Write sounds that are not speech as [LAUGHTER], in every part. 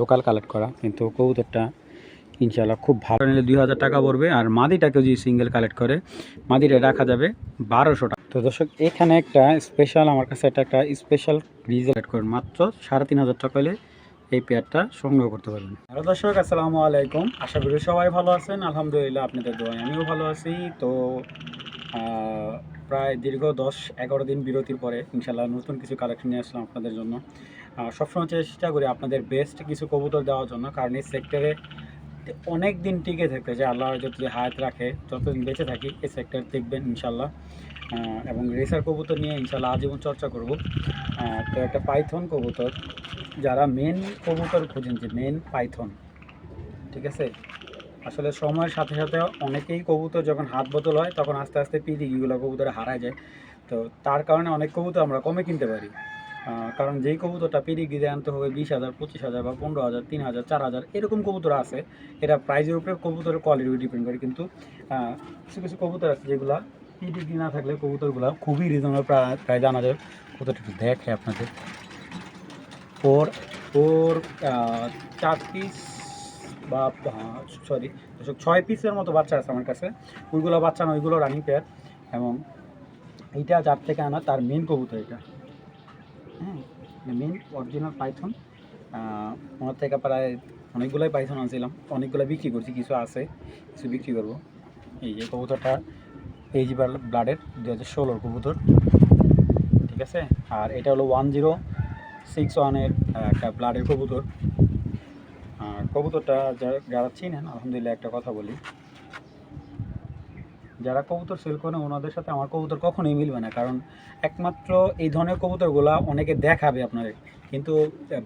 Local collect করা কিন্তু কবুতরটা ইনশাল্লাহ খুব ভালো। নিলে দুই হাজার টাকা পড়বে আর মাদিটাকেও যদি সিঙ্গেল কালেক্ট করে মাদিটা রাখা যাবে বারোশো টাকা। তো দর্শক এখানে একটা স্পেশাল আমার কাছে একটা একটা স্পেশাল রিজাল্ট করেন। মাত্র সাড়ে তিন হাজার টাকা হলে এই পেয়ারটা সংগ্রহ করতে পারবেন। হ্যালো দর্শক আসসালামু আলাইকুম। আশা করি সবাই ভালো আছেন। আলহামদুলিল্লাহ আপনাদের দোয়ায় আমিও ভালো আছি। তো প্রায় দীর্ঘ দশ এগারো দিন বিরতির পরে ইনশাল্লাহ নতুন কিছু কালেকশন নিয়ে আসলাম আপনাদের জন্য। সবসময় চেষ্টা করি আপনাদের বেস্ট কিছু কবুতর দেওয়ার জন্য, কারণ এই সেক্টরে অনেক দিন টিকে থাকতে যে আল্লাহ যদি হায়াত রাখে, যতদিন বেঁচে থাকি, এই সেক্টর দেখবেন ইনশাল্লাহ এবং রেসার কবুতর নিয়ে ইনশাল্লাহ আজীবন চর্চা করব। তো একটা পাইথন কবুতর, যারা মেন কবুতর খুঁজেন যে মেন পাইথন ঠিক আছে? আসলে সময়ের সাথে সাথে অনেকেই কবুতর যখন হাত বদল হয়, তখন আস্তে আস্তে পিদিগুলো কবুতরে হারায় যায়। তো তার কারণে অনেক কবুতর আমরা কমে কিনতে পারি। কারণ যেই কবুতরটা পিডিগিরে আনতে হবে বিশ হাজার, পঁচিশ হাজার বা পনেরো হাজার, তিন হাজার, চার হাজার, এরকম কবুতর আছে। এটা প্রাইজের উপরে কবুতরের কোয়ালিটি ডিপেন্ড করে। কিন্তু কিছু কিছু কবুতর আছে যেগুলা পিডিগি না থাকলে কবুতরগুলো খুবই রিজনেবল প্রায় জানা যায়। কবুতরটা একটু দেখে আপনাদের। ওর ওর চার পিস বা সরি ছয় পিসের মতো বাচ্চা আছে আমার কাছে। ওইগুলো বাচ্চা না, ওইগুলো রানিং পেয়ার এবং এইটা যার থেকে আনা, তার মেন কবুতর এটা। হ্যাঁ মেন অরিজিনাল পাইথন ওনার থেকে প্রায় অনেকগুলোই পাইথন আনছিলাম অনেকগুলো বিক্রি করছি, কিছু আছে, কিছু বিক্রি করব। এই যে কবুতরটা, এই যে ব্লাডের দু হাজার ষোলোর কবুতর, ঠিক আছে? আর এটা হলো ওয়ান জিরো সিক্স ওয়ানের একটা ব্লাডের কবুতর। কবুতরটা যারা যারা চিনেন, আলহামদুলিল্লাহ একটা কথা বলি। যারা কবুতর সেল করেন ওনাদের সাথে আমার কবুতর কখনোই মিলবে না। কারণ একমাত্র এই ধরনের কবুতরগুলো অনেকে দেখাবে আপনাদের কিন্তু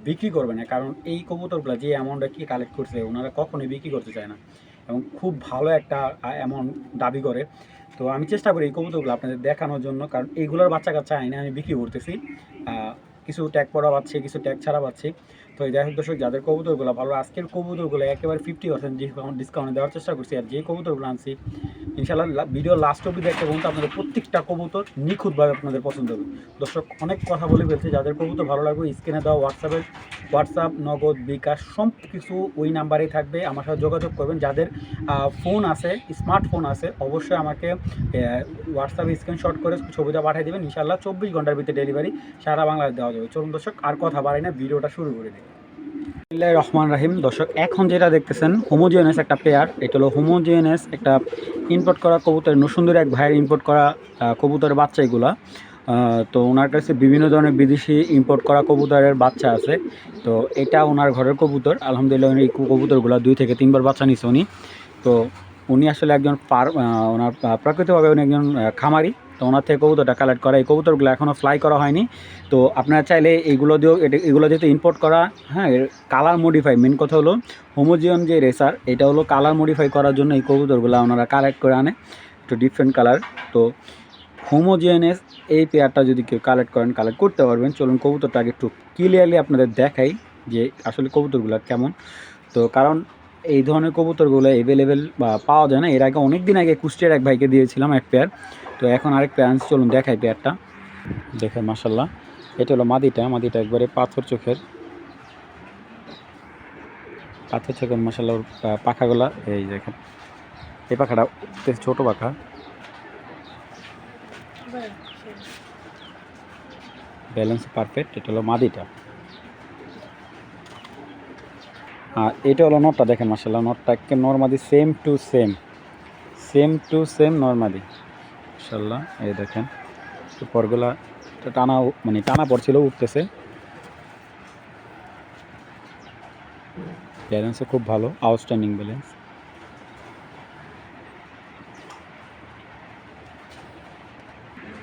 বিক্রি করবে না। কারণ এই কবুতরগুলো যে অ্যামাউন্টটা কি কালেক্ট করছে, ওনারা কখনোই বিক্রি করতে চায় না। এবং খুব ভালো একটা অ্যামাউন্ট দাবি করে। তো আমি চেষ্টা করি এই কবুতরগুলো আপনাদের দেখানোর জন্য, কারণ এইগুলোর বাচ্চা কাচ্চা আইনে আমি বিক্রি করতেছি। কিছু ট্যাগ পড়া পাচ্ছি কিছু ট্যাগ ছাড়া পাচ্ছি তো যাই হোক দর্শক, যাদের কবুতরগুলো ভালো, আজকের কবুতরগুলো একেবারে ফিফটি পার্সেন্ট ডিসকাউন্ট দেওয়ার চেষ্টা করছি। আর যে কবুতরগুলো আনছি ইনশাল্লাহ ভিডিও লাস্ট অব্দি দেখতে পর্যন্ত আপনাদের প্রত্যেকটা কবুতর নিখুঁতভাবে আপনাদের পছন্দ হবে। দর্শক, অনেক কথা বলে ফেলছি। যাদের কবুতর ভালো লাগবে, স্ক্রিনে দেওয়া হোয়াটসঅ্যাপের হোয়াটসঅ্যাপ নগদ, বিকাশ সব কিছু ওই নাম্বারেই থাকবে। আমার সাথে যোগাযোগ করবেন। যাদের ফোন আছে স্মার্টফোন আছে, অবশ্যই আমাকে হোয়াটসঅ্যাপে স্ক্রিনশট করে ছবিটা পাঠিয়ে দেবেন। ইনশাল্লাহ চব্বিশ ঘণ্টার ভিতরে ডেলিভারি সারা বাংলায় দেওয়া যাবে। চলুন দর্শক, আর কথা বাড়াই না, ভিডিওটা শুরু করে দিই। বিসমিল্লাহির রহমান রাহিম। দর্শক, এখন যেটা দেখতেছেন হোমোজিয়ানাস একটা পেয়ার এটা হলো হোমোজিয়ানাস একটা ইম্পোর্ট করা কবুতর, নসুন্দরী এক ভাইয়ের ইম্পোর্ট করা কবুতরের বাচ্চা এগুলা। তো ওনার কাছে বিভিন্ন ধরনের বিদেশি ইম্পোর্ট করা কবুতরের বাচ্চা আছে। তো এটা ওনার ঘরের কবুতর। আলহামদুলিল্লাহ উনি কবুতরগুলো দুই থেকে তিনবার বাচ্চা নিছে উনি। তো উনি আসলে একজন পার ওনার প্রাকৃতিকভাবে উনি একজন খামারি। তো ওনার থেকে কবুতরটা কালেক্ট করা, এই কবুতরগুলো এখনও ফ্লাই করা হয়নি। তো আপনারা চাইলে এইগুলো দিয়েও এগুলো যেহেতু ইম্পোর্ট করা হ্যাঁ কালার মডিফাই মেন কথা হলো হোমোজিয়ন যে রেসার এটা হলো কালার মডিফাই করার জন্য এই কবুতরগুলো ওনারা কালেক্ট করে আনে। একটু ডিফারেন্ট কালার তো হোমোজিয়ানেস এই পেয়ারটা যদি কেউ কালেক্ট করেন কালেক্ট করতে পারবেন। চলুন কবুতরটা আগে একটু ক্লিয়ারলি আপনাদের দেখাই যে আসলে কবুতরগুলো কেমন। তো কারণ এই ধরনের কবুতরগুলো অ্যাভেলেবেল বা পাওয়া যায় না। এর আগে অনেক দিন আগে কুষ্টিয়ার এক ভাইকে দিয়েছিলাম এক পেয়ার তো এখন আরেক পেয়ার আনছি, চলুন দেখাই পেয়ারটা। দেখেন মাসাল্লাহ এটা হলো মাদিটা মাদিটা একবারে পাথর চোখের। পাথর চোখের মশালা ওর পাখাগুলা, এই দেখেন। এই পাখাটা ছোট পাখা। ব্যালেন্স পারফেক্ট, এটা হলো মাদিটা। আর এটা হলো নটটা, দেখেন মাসাল্লাহ নটটা একে নর্মাদি, same to same. Same to same নর্মাদি। মাসাল্লাহ এই দেখেন। পরগুলা টানা মানে টানা পড়ছিল উঠতেছে। ব্যালেন্সও খুব ভালো আউটস্ট্যান্ডিং ব্যালেন্স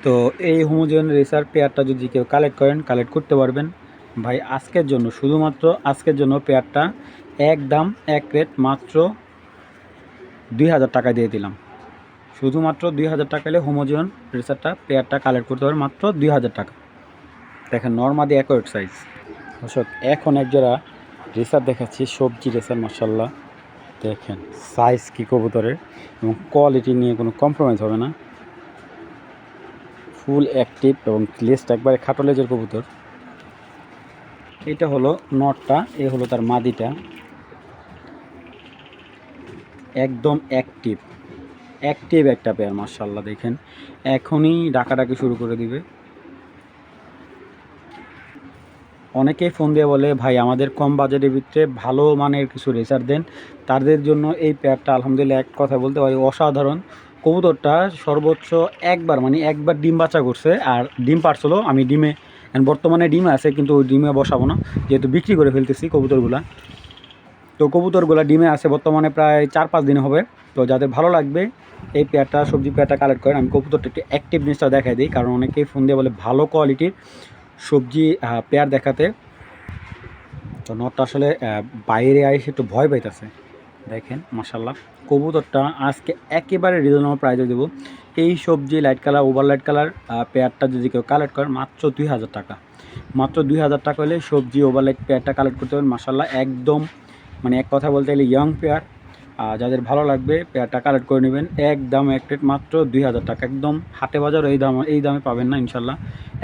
তো এই হোমোজিয়ান রেসার পেয়ারটা যদি কেউ কালেক্ট করেন কালেক্ট করতে পারবেন। ভাই, আজকের জন্য, শুধুমাত্র আজকের জন্য পেয়ারটা এক দাম এক রেট মাত্র দুই হাজার টাকা দিয়ে দিলাম। শুধুমাত্র দুই হাজার টাকা হলে হোমোজিয়ন রেসারটা পেয়ারটা কালেক্ট করতে পারবেন মাত্র দুই হাজার টাকা। দেখেন নর্মাদি অ্যাকোয়েট সাইজ দর্শক, এখন এক জোড়া রেসার দেখাচ্ছি, সবজি রেসার মাসাল্লাহ দেখেন সাইজ কী কবুতরের এবং কোয়ালিটি নিয়ে কোনো কম্প্রোমাইজ হবে না। ফুল অ্যাক্টিভ এবং লেজটা একবারে খাটো লেজের কবুতর। এটা হলো নটটা এ হলো তার মাদিটা। একদম অ্যাক্টিভ অ্যাক্টিভ একটা পেয়ার মার্শাল্লাহ দেখেন। এখনই ডাকাডাকি শুরু করে দিবে। অনেকেই ফোন দিয়ে বলে, ভাই, আমাদের কম বাজেটের ভিতরে ভালো মানের কিছু রেসার দেন। তাদের জন্য এই পেয়ারটা আলহামদুলিল্লাহ এক কথা বলতে পারি, অসাধারণ। কবুতরটা সর্বোচ্চ একবার মানে একবার ডিম বাচ্চা করছে, আর ডিম পারছিল, আমি ডিমে, বর্তমানে ডিম আছে, কিন্তু ওই ডিমে বসাবো না। যেহেতু বিক্রি করে ফেলতেছি কবুতরগুলা। তো কবুতরগুলা ডিমে আছে, বর্তমানে প্রায় চার পাঁচ দিন হবে। তো যাদের ভালো লাগবে, এই পেয়ারটা, সবজি পেয়ারটা কালেক্ট করেন। আমি কবুতরটা একটু অ্যাক্টিভনেসটা দেখাই দিই, কারণ অনেকেই ফোন দিয়ে বলে ভালো কোয়ালিটির সবজি পেয়ার দেখাতে। তো নটটা আসলে বাইরে আইসে একটু ভয় পাইতেছে। দেখেন মাসাল্লাহ কবুতরটা আজকে একেবারে রিজনেবল প্রাইজে দেবো। এই সবজি light colour over light colour পেয়ারটা যদি কেউ কালেক্ট করেন, মাত্র দুই হাজার টাকা। মাত্র দুই হাজার টাকা হলে সবজি ওভার লাইট পেয়ারটা কালেক্ট করতে পারেন মাসাল্লাহ একদম মানে এক কথা বলতে গেলে ইয়ং পেয়ার যাদের ভালো লাগবে পেয়ারটা কালেক্ট করে নেবেন। এক দাম এক রেট মাত্র দুই হাজার টাকা। একদম হাটে বাজার এই দাম, এই দামে পাবেন না ইনশাল্লাহ।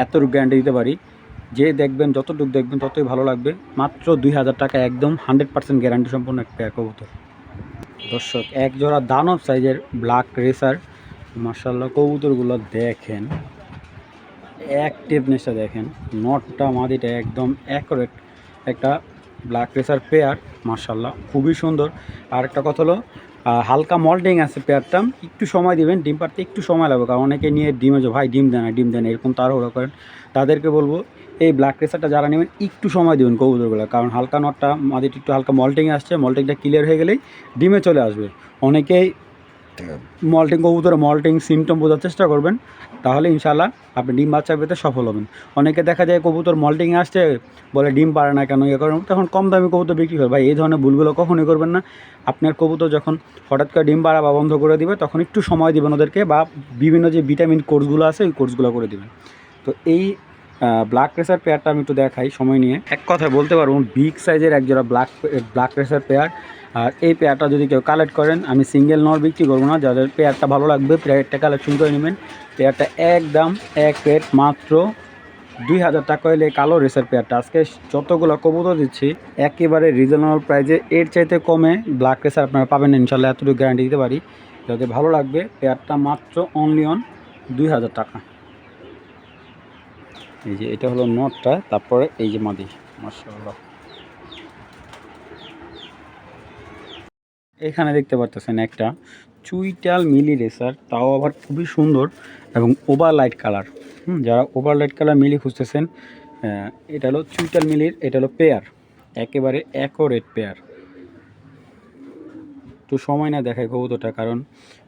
এতটুকু গ্যারান্টি দিতে পারি। যে দেখবেন, যতটুকু দেখবেন, ততই ভালো লাগবে। মাত্র দুই হাজার টাকা, একদম হান্ড্রেড পার্সেন্ট গ্যারান্টি সম্পন্ন এক পেয়ার কবুতর। দর্শক, এক জোড়া দানব সাইজের ব্ল্যাক রেসার মার্শাল্লাহ কবুতরগুলো দেখেন। অ্যাক্টিভনেসটা দেখেন। নটটা মাদিটা একদম অ্যাকোরেট একটা ব্ল্যাক রেসার পেয়ার মার্শাল্লাহ খুবই সুন্দর। আর একটা কথা হলো হালকা মল্টিং আছে পেয়ারটা একটু সময় দেবেন, ডিম পারতে একটু সময় লাগবে, কারণ অনেকে নিয়ে ডিমে যে, ভাই, ডিম দেয় না, ডিম দেন এরকম তাড়াহুড়ো করেন। তাদেরকে বলব, এই ব্ল্যাক রেসারটা যারা নেবেন, একটু সময় দেবেন কবুতরগুলো কারণ হালকা নটটা মাদিটা একটু হালকা মল্টিং আসছে মল্টিংটা ক্লিয়ার হয়ে গেলেই ডিমে চলে আসবে। অনেকেই মল্টিং কবুতরে মল্টিং সিমটম বোঝার চেষ্টা করবেন, তাহলে ইনশাল্লাহ আপনি ডিম বাচ্চা পেতে সফল হবেন। অনেকে দেখা যায় কবুতর মল্টিংয়ে আসছে, বলে ডিম পারে না কেন ইয়ে করেন তখন কম দামি কবুতর বিক্রি করে। ভাই, এই ধরনের ভুলগুলো কখনোই করবেন না। আপনার কবুতর যখন হঠাৎ করে ডিম পাড়া বা বন্ধ করে দিবে, তখন একটু সময় দিবেন ওদেরকে বা বিভিন্ন যে ভিটামিন কোর্সগুলো আছে, ওই কোর্সগুলো করে দিবেন। তো এই ব্ল্যাক রেসার পেয়ারটা আমি একটু দেখাই সময় নিয়ে। এক কথায় বলতে পারব বিগ সাইজের এক জোড়া ব্ল্যাক ব্ল্যাক রেসার পেয়ার আর এই পেয়ারটা যদি কেউ কালেক্ট করেন আমি সিঙ্গেল নর বিক্রি করব না যাদের পেয়ারটা ভালো লাগবে পেয়ারটা কালেকশন করে নেবেন। পেয়ারটা একদম এক রেট মাত্র দুই হাজার টাকা হলে কালো রেসার পেয়ারটা আজকে যতগুলো কবুতর দিচ্ছি একেবারে রিজনেবল প্রাইজে এর চাইতে কমে ব্ল্যাক রেসার আপনারা পাবেন না, ইনশাল্লাহ এতটুকু গ্যারান্টি দিতে পারি। যাদের ভালো লাগবে পেয়ারটা মাত্র অনলি অন দুই হাজার টাকা। এই যে এটা হলো নটটা, তারপরে এই যে মাদি মার্শাল্লাহ এখানে দেখতে পাচ্ছেন একটা চুইটাল মিলি রেসার, তাও আবার খুবই সুন্দর এবং ওভার লাইট কালার। হুম, যারা ওভার লাইট কালার মিলি খুঁজতেছেন এটা হলো চুইটাল মিলির, এটা হলো পেয়ার, একেবারে অ্যাকোরেট পেয়ার। একটু সময় না দেখায় কবুতরটা, কারণ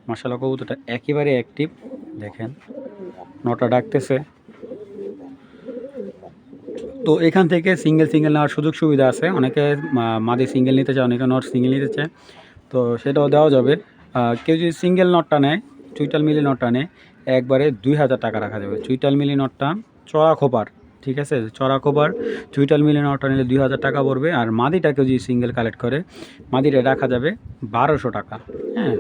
মশালা কবুতরটা একেবারে অ্যাক্টিভ। দেখেন, নটা ডাকতেছে। তো এখান থেকে সিঙ্গেল সিঙ্গেল নেওয়ার সুযোগ সুবিধা আছে। অনেকে মাদি সিঙ্গেল নিতে চায়, অনেকে নট সিঙ্গেল নিতে চায়। তো সেটাও দেওয়া যাবে। কেউ যদি সিঙ্গেল নটটা নেয় চুইটাল মিলি নটটা নেয়, একবারে দুই হাজার টাকা রাখা যাবে। চুইটাল মিলি নটটা চড়া খোপার, ঠিক আছে? চড়া খোপার চুইটাল মিলি নটটা নিলে দুই হাজার টাকা পড়বে। আর মাদিটা কেউ যদি সিঙ্গেল কালেক্ট করে, মাদিটা রাখা যাবে বারোশো টাকা। হ্যাঁ?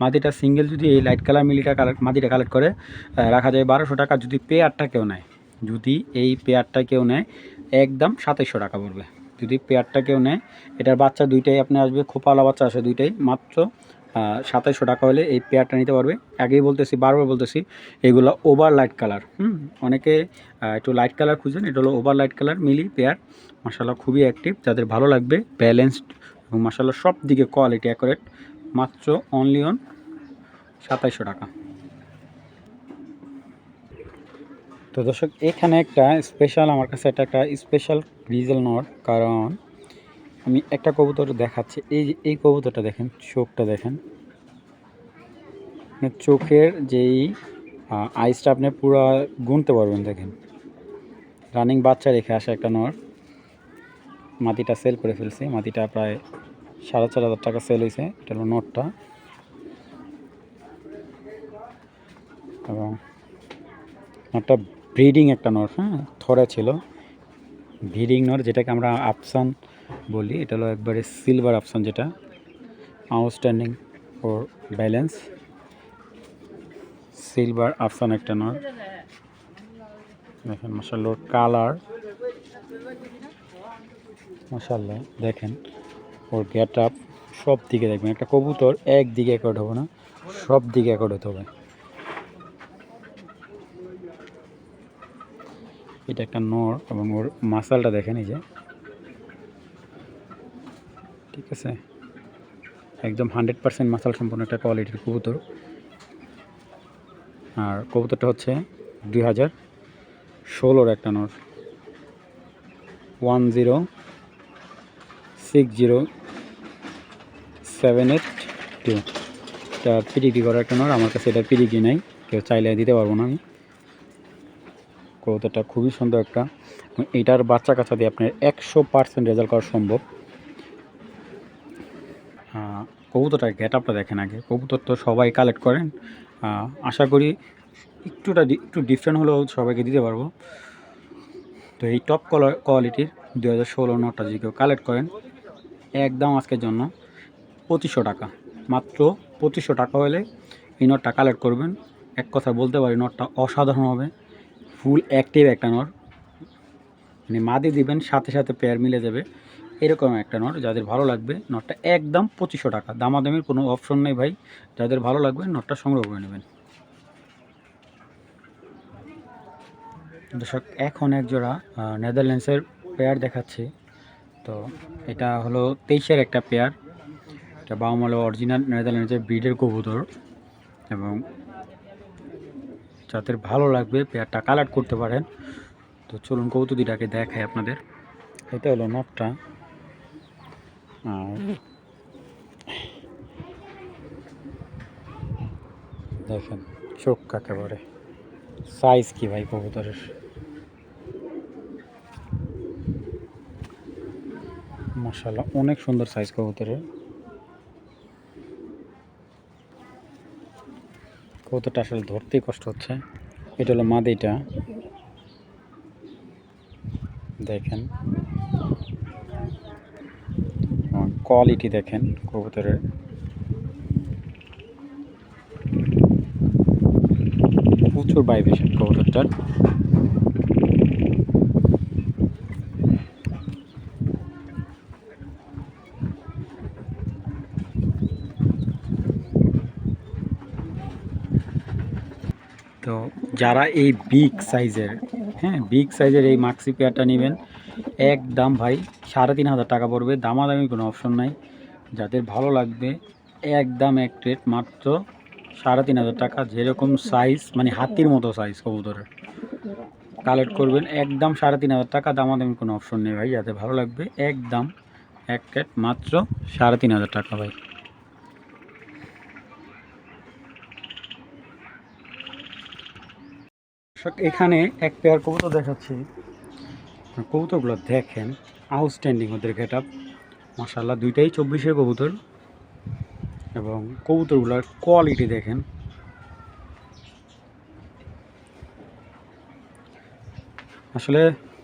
মাদিটা সিঙ্গেল যদি এই লাইট কালার মিলিটা কালেক্ট মাদিটা কালেক্ট করে রাখা যাবে বারোশো টাকা। যদি পেয়ারটা কেউ নেয় যদি এই পেয়ারটা কেউ নেয়, একদম সাতাইশশো টাকা পড়বে। যদি পেয়ারটা কেউ নেয়, এটার বাচ্চা দুইটাই আপনি আসবে খোপাওয়ালা বাচ্চা আসে দুইটাই, মাত্র সাতাইশশো টাকা হলে এই পেয়ারটা নিতে পারবে। আগেই বলতেছি, বারবার বলতেছি, এগুলো ওভার লাইট কালার হুম? অনেকে একটু লাইট কালার খুঁজেন, এটা হলো ওভার লাইট কালার মিলি পেয়ার। মাসাল্লাহ খুবই অ্যাক্টিভ যাদের ভালো লাগবে ব্যালেন্সড এবং মাসাল্লাহ সব দিকে কোয়ালিটি অ্যাকোরেট মাত্র অনলি অন সাতাইশশো টাকা। তো দর্শক, এখানে একটা স্পেশাল আমার কাছে এটা একটা স্পেশাল রিজেল নট কারণ আমি একটা কবুতর দেখাচ্ছি। এই যে, এই কবুতরটা দেখেন, চোখটা দেখেন। মানে চোখের যেই আইসটা আপনি পুরো গুনতে পারবেন, দেখেন। রানিং বাচ্চা রেখে আসা একটা নর মাটিটা সেল করে ফেলছি। মাটিটা প্রায় সাড়ে চার হাজার টাকা সেল হয়েছে এটা হলো নটটা এবং একটা ব্রিডিং একটা নর হ্যাঁ থরে ছিল। ব্রিডিং নর যেটাকে আমরা আফসান বলি, এটা হলো একবারে সিলভার আফসান যেটা। Outstanding for balance. সিলভার আফসান একটা নর। দেখেন মশাল্লোর কালার। মাসাল্লাহ দেখেন, ওর গেট আপ সব দিকে দেখবেন। একটা কবুতর একদিকে একট হবে না সব দিকে একট হতে হবে। এটা একটা নর এবং ওর মাসালটা দেখেন এই যে। ঠিক আছে? একদম হান্ড্রেড পার্সেন্ট মাসাল সম্পন্ন একটা কোয়ালিটির কবুতর। আর কবুতরটা হচ্ছে দুই হাজার ষোলোর একটা নর। One zero six zero seven eight two. এটা পিডিগ্রি করা একটা নর, আমার কাছে এটা পিডিগ্রি নাই, কেউ চাইলে দিতে পারব না আমি। কবুতরটা খুবই সুন্দর একটা। এটার বাচ্চা কাচ্চা দিয়ে আপনার একশো পার্সেন্ট রেজাল্ট করা সম্ভব। আহ, কবুতরটার গেট আপটা দেখেন আগে। কবুতর তো সবাই কালেক্ট করেন। আশা করি একটুটা একটু ডিফারেন্ট হলেও সবাইকে দিতে পারব। তো এই টপ কোয়ালিটির দু হাজার ষোলো নটটা যদি কেউ কালেক্ট করেন একদম আজকের জন্য পঁচিশশো টাকা। মাত্র পঁচিশশো টাকা হলে এই নটটা কালেক্ট করবেন। এক কথা বলতে পারি নটটা অসাধারণ হবে। ফুল অ্যাক্টিভ একটা নট মানে মাদি দিবেন, সাথে সাথে পেয়ার মিলে যাবে। এরকম একটা নট যাদের ভালো লাগবে নটটা একদম পঁচিশশো টাকা। দামাদামির কোনো অপশন নেই ভাই। যাদের ভালো লাগবে নটটা সংগ্রহ করে নেবেন। দর্শক, এখন এক জোড়া নেদারল্যান্ডসের পেয়ার দেখাচ্ছি। তো এটা হলো তেইশের একটা পেয়ার এটা বাউমালো অরিজিনাল নেদারল্যান্ডসের ব্রিডের কবুতর। এবং যাদের ভালো লাগবে পেয়ারটা কালার করতে পারেন। তো চলুন কবুতর দুটাকে দেখাই আপনাদের। এটা হলো নটটা। দেখেন চোখ কাকে বলে সাইজ কি ভাই কবুতরের? মাশাল্লাহ অনেক সুন্দর সাইজ কবুতরের। কবুতরটা আসলে ধরতেই কষ্ট হচ্ছে। এটা হলো মাদিটা। দেখেন। কোয়ালিটি দেখেন কবুতরের। প্রচুর বাইবেশন কবুতরটার তো যারা এই বিগ সাইজের হ্যাঁ বিগ সাইজের এই মাক্সি পেয়ারটা নেবেন একদম ভাই সাড়ে তিন হাজার টাকা পড়বে, দামাদামি কোনো অপশন নাই। যাদের ভালো লাগবে একদম এক রেট মাত্র সাড়ে তিন হাজার টাকা, যেরকম সাইজ মানে হাতির মতো সাইজ কবুতরের। কালেক্ট করবেন একদম সাড়ে তিন হাজার টাকা, দামাদামি কোনো অপশন নেই ভাই, যাদের ভালো লাগবে একদম এক রেট মাত্র সাড়ে তিন হাজার টাকা ভাই। এখানে এক পেয়ার কবুতর দেখাচ্ছি। কবুতরগুলো দেখেন আউটস্ট্যান্ডিং ওদের গেট আপ মাসাল্লাহ দুইটাই চব্বিশের কবুতর। এবং কবুতরগুলোর কোয়ালিটি দেখেন। আসলে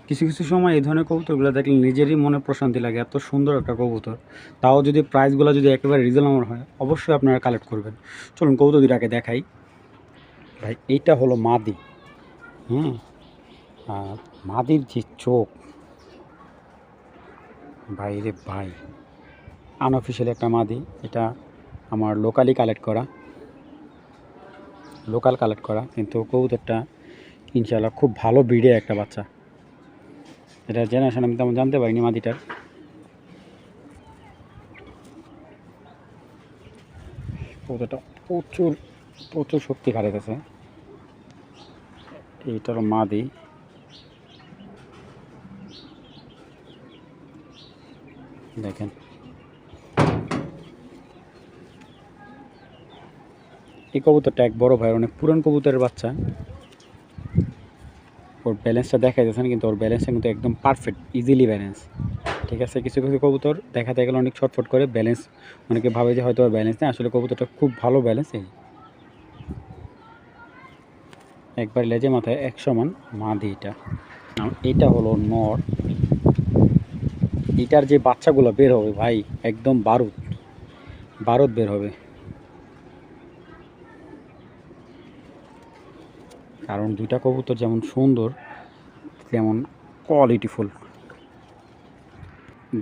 কিছু কিছু সময় এই ধরনের কবুতরগুলো দেখলে নিজেরই মনে প্রশান্তি লাগে, এত সুন্দর একটা কবুতর। তাও যদি প্রাইসগুলো যদি একেবারে রিজনেবল হয়, অবশ্যই আপনারা কালেক্ট করবেন। চলুন কবুতর দুটাকে দেখাই। ভাই, এইটা হলো মাদি। হুম। আর মাদির যে চোখ, ভাই রে ভাই আনঅফিসিয়াল একটা মাদি, এটা আমার লোকালি কালেক্ট করা। লোকাল কালেক্ট করা, কিন্তু কবুতরটা ইনশাল্লাহ খুব ভালো ব্রিডের একটা বাচ্চা। এটা জেনারেশন আমি তেমন জানতে পারিনি মাদিটার। কবুতরটা প্রচুর প্রচুর শক্তি খাটাইতেছে এইটার মাদি। দেখেন। এই কবুতরটা এক বড় ভাই অনেক পুরান কবুতরের বাচ্চা। ওর ব্যালেন্সটা দেখা যাচ্ছে না, কিন্তু ওর ব্যালেন্সটা কিন্তু একদম পারফেক্ট ইজিলি ব্যালেন্স ঠিক আছে, কিছু কিছু কবুতর দেখাতে গেলে অনেক ছটফট করে ব্যালেন্স অনেকে ভাবে যে হয়তো ব্যালেন্স নেই। আসলে কবুতরটা খুব ভালো ব্যালেন্স এই একবার লেজে মাথায় এক সমান মাদি এটা। এটা হলো নর। এটার যে বাচ্চাগুলো বের হবে ভাই, একদম বারুদ। বারুদ বের হবে। কারণ দুইটা কবুতর যেমন সুন্দর, তেমন কোয়ালিটিফুল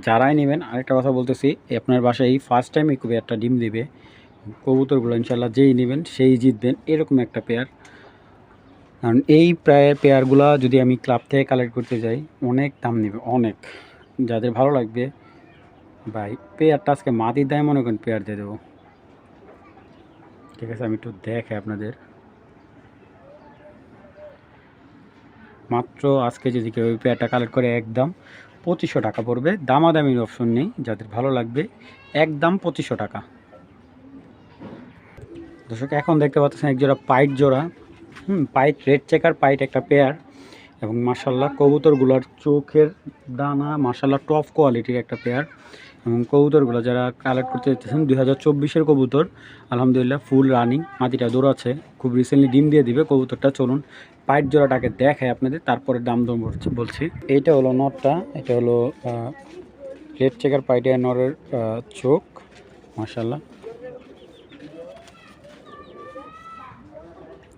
যারাই নেবেন, আরেকটা কথা বলতেছি আপনার বাসায় ফার্স্ট টাইম এই একটা ডিম দেবে, কবুতরগুলো ইনশাল্লাহ যেই নেবেন, সেই জিতবেন, এরকম একটা পেয়ার কারণ এই প্রায় পেয়ারগুলো যদি আমি ক্লাব থেকে কালেক্ট করতে যাই, অনেক দাম নেবে, অনেক। যাদের ভালো লাগবে, ভাই পেয়ারটা আজকে মাটির দায় মনে করেন পেয়ার দিয়ে দেবো। ঠিক আছে, আমি একটু দেখে আপনাদের। মাত্র আজকে যদি কেউ ওই পেয়ারটা কালেক্ট করে, একদম পঁচিশশো টাকা পড়বে। দামাদামির অপশন নেই, যাদের ভালো লাগবে, একদম পঁচিশশো টাকা। দর্শক, এখন দেখতে পাচ্ছেন এক জোড়া পাইট জোড়া। হুম, পাইট, রেড চেকার, পাইট একটা পেয়ার এবং মার্শাল্লাহ কবুতরগুলোর চোখের দানা মার্শাল্লাহ টপ কোয়ালিটির একটা পেয়ার এবং কবুতরগুলো যারা কালেক্ট করতে চাইতেছেন দুই হাজার চব্বিশের কবুতর, আলহামদুলিল্লাহ ফুল রানিং মাটিটা দৌড়াচ্ছে খুব রিসেন্টলি ডিম দিয়ে দিবে কবুতরটা, চলুন পাইট জোড়াটাকে দেখায় আপনাদের, তারপরে দাম দম বলছি বলছি। এইটা হলো নটটা, এটা হলো রেড চেকার পাইটের নরের চোখ মার্শাল্লাহ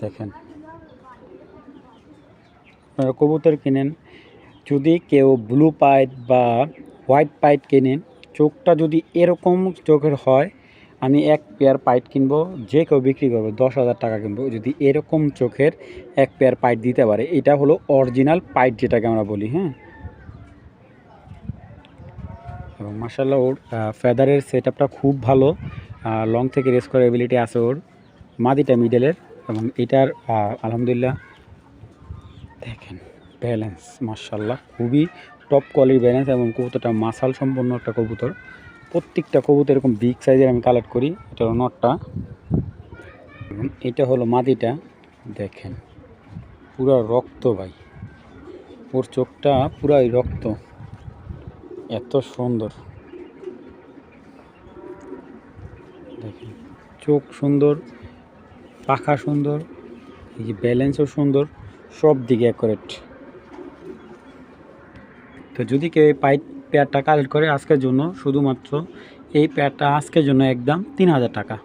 দেখেন আপনারা কবুতর কিনেন, যদি কেউ ব্লু পাইট বা হোয়াইট পাইট কেনেন, চোখটা যদি এরকম চোখের হয়, আমি এক পেয়ার পাইট কিনবো, যে কেউ বিক্রি করব, দশ হাজার টাকা কিনবো, যদি এরকম চোখের এক পেয়ার পাইট দিতে পারে, এটা হলো অরিজিনাল পাইট যেটাকে আমরা বলি হ্যাঁ? এবং মার্শাল্লাহ ওর ফেদারের সেট খুব ভালো লং থেকে রেস করার এবিলিটি আছে ওর, মাদিটা মিডলের এবং এটার আলহামদুলিল্লাহ দেখেন ব্যালেন্স মার্শাল্লাহ খুবই টপ কোয়ালিটির ব্যালেন্স এবং কবুতরটা মাসাল সম্পন্ন একটা কবুতর। প্রত্যেকটা কবুতর এরকম বিগ সাইজের আমি কালেক্ট করি, এটা হলো নটটা। এটা হলো মাদিটা। দেখেন, পুরো রক্ত ভাই, ওর চোখটা পুরাই রক্ত। এত সুন্দর। দেখেন, চোখ সুন্দর, পাখা সুন্দর, এই যে ব্যালেন্সও সুন্দর। সব দিকে অ্যাকোরেট তো যদি কেউ এই পাইপ পেয়ারটা কালেক্ট করে আজকের জন্য, শুধুমাত্র এই পেয়ারটা আজকের জন্য একদম তিন হাজার টাকা।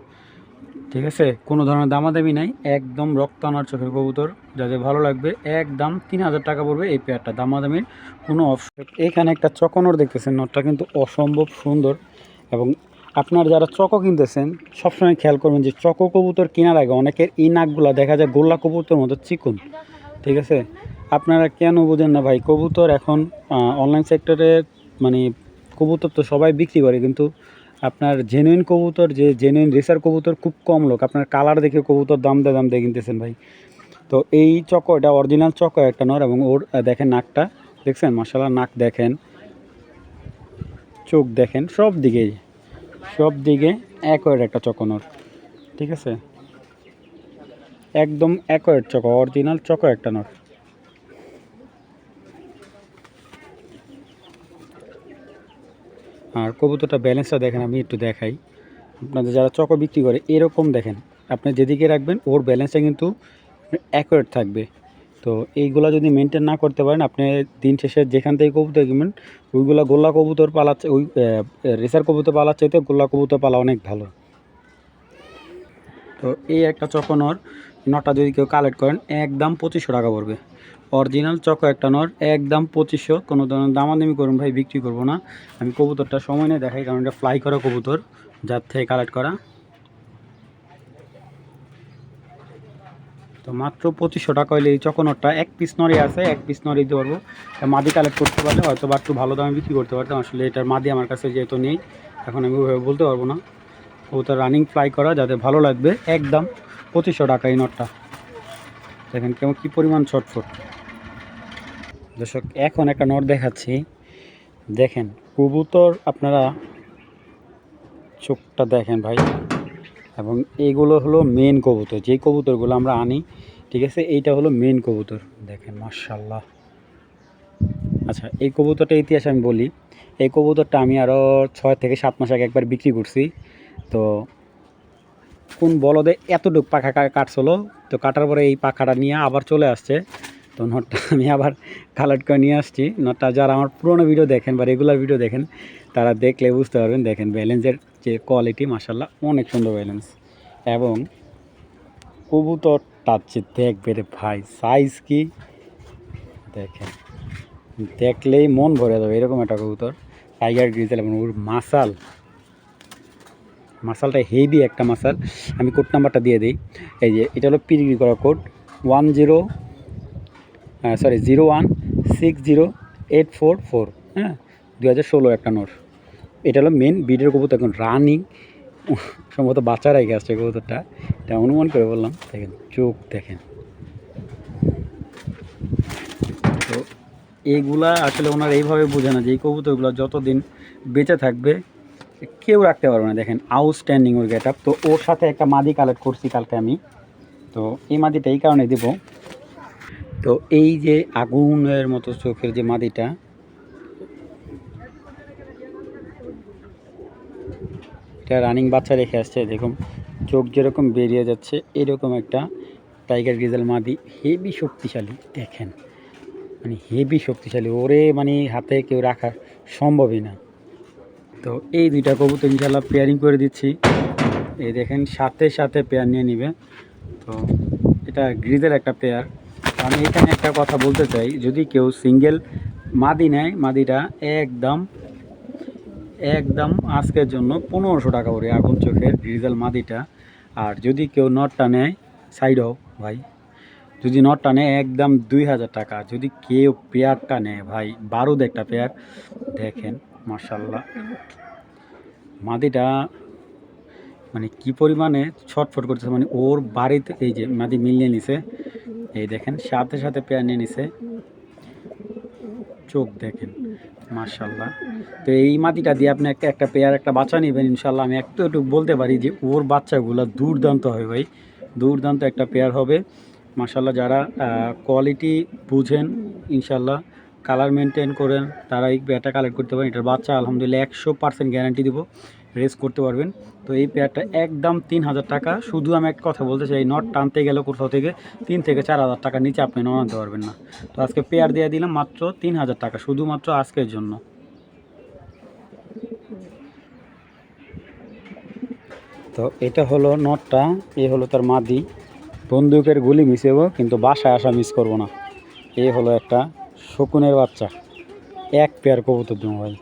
ঠিক আছে? কোনো ধরনের দামাদামি নাই, একদম রক্ত আনার চোখের কবুতর। যাদের ভালো লাগবে, একদম তিন হাজার টাকা পড়বে এই পেয়ারটা। দামাদামির কোনো অপশন এখানে একটা চকনর দেখতেছেন, নটটা কিন্তু অসম্ভব সুন্দর। এবং আপনার যারা চকো কিনতেছেন, সবসময় খেয়াল করবেন যে চকো কবুতর কেনার আগে অনেকের এই নাকগুলা দেখা যায় গোল্লা কবুতর মতো চিকুন। ঠিক আছে? আপনারা কেন বোঝেন না ভাই? কবুতর এখন অনলাইন সেক্টরে মানে কবুতর তো সবাই বিক্রি করে, কিন্তু আপনার জেনুইন কবুতর, যে জেনুইন রেসার কবুতর খুব কম লোক। আপনার কালার দেখে কবুতর দাম দিয়ে দাম দিয়ে কিনতেছেন ভাই। তো এই চকো, এটা অরিজিনাল চকো একটা নর এবং ওর দেখেন নাকটা। দেখছেন? মাসাল্লাহ নাক দেখেন, চোখ দেখেন, সব দিকে সব দিকে একয়ের একটা চকোনর ঠিক আছে? একদম একয়ের চকো, অরিজিনাল চকো একটা নর আর কবুতরটা ব্যালেন্সটা দেখেন, আমি একটু দেখাই। আপনাদের যারা চকো বিক্রি করে, এরকম দেখেন, আপনি যেদিকে রাখবেন, ওর ব্যালেন্সটা কিন্তু অ্যাকুরেট থাকবে। তো এইগুলা যদি মেনটেন না করতে পারেন, আপনি দিন শেষে যেখান থেকে কবুতর কিনবেন, ওইগুলা গোল্লা কবুতর পালাচ্ছে, ওই রেসার কবুতর পালার চাইতে গোল্লা কবুতর পালা অনেক ভালো। তো এই একটা চকনর নটা যদি কেউ কালেক্ট করেন একদম পঁচিশশো টাকা পড়বে। অরিজিনাল চকো একটা নর একদম পঁচিশশো। কোনো ধরনের দামাদামি করুন ভাই, বিক্রি করব না। আমি কবুতরটা সময় নিয়ে দেখাই, কারণ এটা ফ্লাই করা কবুতর, যার থেকে কালেক্ট করা। তো মাত্র পঁচিশশো টাকা হলে এই চকনরটা এক পিস নরে আছে, এক পিস নরে দিতে পারব। মাদি কালেক্ট করতে পারলে হয়তো বা একটু ভালো দামে বিক্রি করতে পারতাম, আসলে এটার মাদি আমার কাছে যেহেতু নেই, এখন আমি ওইভাবে বলতে পারব না। কবুতর রানিং ফ্লাই করা যাদের ভালো লাগবে একদম পঁচিশশো টাকা এই নটটা। দেখেন কেমন, কী পরিমাণ ছটফট। দর্শক, এখন একটা নট দেখাচ্ছি। দেখেন, কবুতর আপনারা চোখটা দেখেন ভাই। এবং এইগুলো হলো মেন কবুতর। যেই কবুতরগুলো আমরা আনি, ঠিক আছে, এইটা হলো মেন কবুতর। দেখেন মার্শাল্লাহ আচ্ছা এই কবুতরটা ইতিহাস আমি বলি। এই কবুতরটা আমি আরও ছয় থেকে সাত মাস আগে একবার বিক্রি করছি। তো কোন বলদে এতটুক পাখা কাটছিল, তো কাটার পরে এই পাখাটা নিয়ে আবার চলে আসছে। তো নটটা [LAUGHS] আমি আবার কালেক্ট করে নিয়ে আসছি। নটটা যারা আমার পুরোনো ভিডিও দেখেন বা রেগুলার ভিডিও দেখেন, তারা দেখলে বুঝতে পারবেন, দেখেন ব্যালেন্সের যে কোয়ালিটি মাসাল্লাহ অনেক সুন্দর ব্যালেন্স এবং কবুতর যে দেখবে রে ভাই সাইজ কি? দেখেন, দেখলেই মন ভরে যাবে, এরকম একটা কবুতর। টাইগার গ্রিজেল এবং ওর মাসাল। মাসালটা হেভি একটা মাসাল আমি কোড নাম্বারটা দিয়ে দিই। এই যে, এটা হলো পিরিগি করা code one zero sorry zero one six zero eight four four হ্যাঁ? দু হাজার ষোলো একটা নোট। এটা হলো মেন বিডের কবুতর। এখন রানিং সম্ভবত বাচ্চা রেখে আসছে কবুতরটা। এটা অনুমান করে বললাম। দেখেন, চোখ দেখেন। তো এইগুলা আসলে ওনারা এইভাবে বোঝে না যে এই কবুতরগুলো যতদিন বেঁচে থাকবে কেউ রাখতে পারবে না, দেখেন আউটস্ট্যান্ডিং ওর গেট তো ওর সাথে একটা মাদি কালেক্ট করছি কালকে আমি। তো এই মাদিটা এই কারণে দেব। তো এই যে আগুনের মতো চোখের যে মাদিটা, এটা রানিং বাচ্চা রেখে আসছে, দেখুন। চোখ যেরকম বেরিয়ে যাচ্ছে, এরকম একটা টাইগার গ্রিজেল মাদি হেভি শক্তিশালী, দেখেন। মানে হেভি শক্তিশালী, ওরে মানে হাতে কেউ রাখা সম্ভবই না। তো এই দুইটা কবুতর ইনশাল্লাহ পেয়ারিং করে দিচ্ছি। এই দেখেন, সাথে সাথে পেয়ার নিয়ে নিবে। তো এটা গ্রিজের একটা পেয়ার আমি এখানে একটা কথা বলতে চাই, যদি কেউ সিঙ্গেল মাদি নেয়, মাদিটা একদম একদম আজকের জন্য পনেরোশো টাকা করে আগুন চোখের গ্রিজেল মাদিটা। আর যদি কেউ নটটা নেয় সাইড হোক ভাই, যদি নটটা নেয়, একদম দুই হাজার টাকা। যদি কেউ পেয়ারটা নেয়, ভাই, বারুদ একটা পেয়ার দেখেন। মার্শাল্লাহ মাদিটা মানে কি পরিমাণে ছটফট করতেছে মানে ওর বাড়িতে এই যে মাদি মিলিয়ে নিছে, এই দেখেন, সাথে সাথে পেয়ার নিয়ে নিছে। চোখ দেখেন মার্শাল্লাহ তো এই মাটিটা দিয়ে আপনি একটা একটা পেয়ার একটা বাচ্চা নেবেন ইনশাল্লাহ আমি একটু একটু বলতে পারি যে ওর বাচ্চাগুলো দুর্দান্ত হবে ভাই। দুর্দান্ত একটা পেয়ার হবে। মার্শাল্লাহ যারা কোয়ালিটি বুঝেন ইনশাল্লাহ কালার মেনটেন করেন তারা এই পেয়ারটা কালেক্ট করতে পারেন। এটার বাচ্চা আলহামদুলিল্লাহ একশো পার্সেন্ট গ্যারান্টি দিব রেস করতে পারবেন। তো এই পেয়ারটা একদম তিন হাজার টাকা। শুধু আমি একটা কথা বলতে চাই নট টানতে গেলে কোথাও থেকে তিন থেকে চার হাজার টাকার নিচে আপনি আনতে পারবেন না। তো আজকে পেয়ার দিয়ে দিলাম মাত্র তিন হাজার টাকা, শুধুমাত্র আজকের জন্য। তো এটা হলো নটটা এ হলো তার মাদি। বন্দুকের গুলি মিশেব কিন্তু বাসায় আসা মিস করব না। এ হলো একটা শকুনের বাচ্চা। এক পেয়ার কবুতর দেবো ভাই।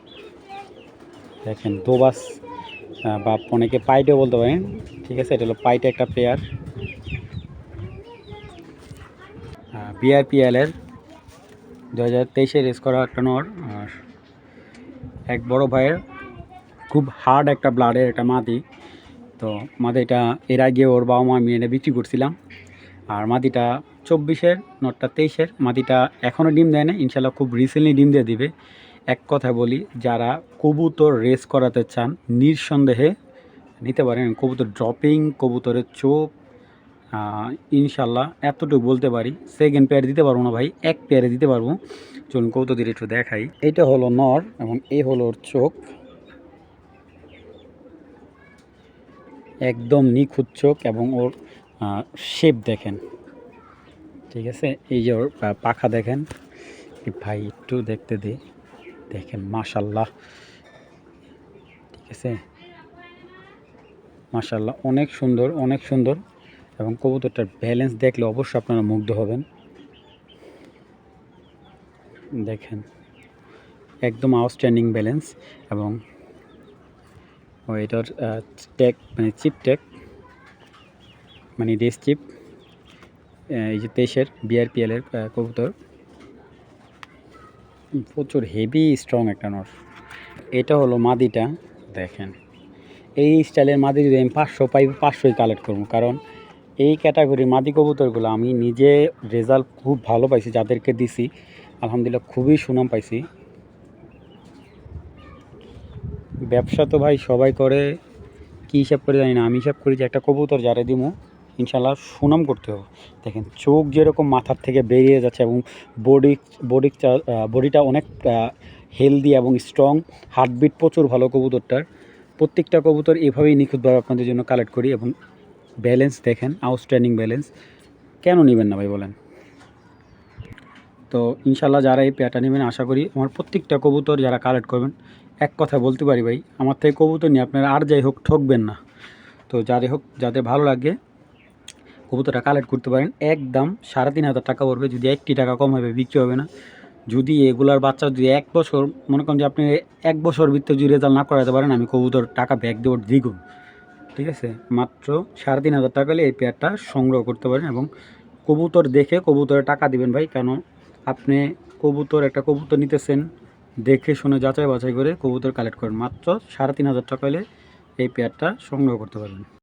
দেখেন, দোবাস বা অনেকে পাইটে বলতে পারেন। ঠিক আছে, এটা হলো পাইটে একটা পেয়ার বিআরপিএলের দু হাজার তেইশে রেস করা একটা নর। আর এক বড় ভাইয়ের খুব হার্ড একটা ব্লাডের একটা মাদি। তো মাদিটা এর আগে ওর বাবা মা আমি এনে বিক্রি করছিলাম। আর মাদিটা চব্বিশের নটটা তেইশের। মাদিটা এখনও ডিম দেয় না ইনশাল্লাহ খুব রিসেন্টলি ডিম দিয়ে দিবে। এক কথা বলি যারা কবুতর রেস করাতে চান নিঃসন্দেহে নিতে পারেন। কবুতর ড্রপিং কবুতরের আহ, ইনশাল্লাহ এতটুকু বলতে পারি। সেকেন্ড পেয়ার দিতে পারব না ভাই এক পেয়ারে দিতে পারব। চলুন কৌতুদের একটু দেখাই। এটা হলো নর এবং এই হলো ওর চোখ। একদম নিখুঁত চোখ এবং ওর শেপ দেখেন। ঠিক আছে? এই যে পাখা দেখেন। ভাই একটু দেখতে দে। দেখেন মাশাল্লাহ ঠিক আছে? মাশাল্লাহ অনেক সুন্দর অনেক সুন্দর। এবং কবুতরটার ব্যালেন্স দেখলে অবশ্যই আপনারা মুগ্ধ হবেন। দেখেন, একদম আউটস্ট্যান্ডিং ব্যালেন্স এবং এটার টেক মানে চিপ টেক মানে রেস চিপ এই যে তেইশের বিআরপিএলের কবুতর। প্রচুর হেভি স্ট্রং একটা নর। এটা হলো মাদিটা, দেখেন। এই স্টাইলের মাদি যদি আমি পাঁচশো পাই, পাঁচশোই কালেক্ট করব। কারণ এই ক্যাটাগরির মাদি কবুতরগুলো আমি নিজে রেজাল্ট খুব ভালো পাইছি, যাদেরকে দিছি, আলহামদুলিল্লাহ খুবই সুনাম পাইছি। ব্যবসা তো ভাই সবাই করে, কী হিসাব করে জানি না। আমি হিসাব করি যে একটা কবুতর যারে দিমু ইনশাল্লাহ সুনাম করতে হবে। দেখেন, চোখ যেরকম মাথার থেকে বেরিয়ে যাচ্ছে এবং বডি বডি বডিটা অনেক হেলদি এবং স্ট্রং হার্টবিট প্রচুর ভালো কবুতরটার। প্রত্যেকটা কবুতর এভাবেই নিখুঁতভাবে আপনাদের জন্য কালেক্ট করি এবং ব্যালেন্স দেখেন আউটস্ট্যান্ডিং ব্যালেন্স কেন নেবেন না ভাই বলেন? তো ইনশাল্লাহ যারা এই পেয়ারটা নেবেন, আশা করি আমার প্রত্যেকটা কবুতর যারা কালেক্ট করবেন, এক কথা বলতে পারি ভাই, আমার থেকে কবুতর নিয়ে আপনারা আর যাই হোক ঠকবেন না। তো যাদের হোক, যাদের ভালো লাগে কবুতরটা কালেক্ট করতে পারেন, একদম সাড়ে তিন হাজার টাকা পড়বে, যদি একটি টাকা কম হবে, বিক্রি হবে না। যদি এগুলার বাচ্চা যদি এক বছর, মনে করেন যে আপনি এক বছর ভিতরে যদি রেজাল্ট না করাতে পারেন, আমি কবুতর টাকা ব্যাক দেওয়ার দ্বিগুণ ঠিক আছে? মাত্র সাড়ে তিন হাজার টাকা হলে এই পেয়ারটা সংগ্রহ করতে পারেন এবং কবুতর দেখে কবুতরে টাকা দিবেন ভাই, কেন আপনি কবুতর, একটা কবুতর নিতেছেন, দেখে শুনে যাচাই বাছাই করে কবুতর কালেক্ট করেন। মাত্র সাড়ে তিন হাজার টাকা হলে এই পেয়ারটা সংগ্রহ করতে পারবেন।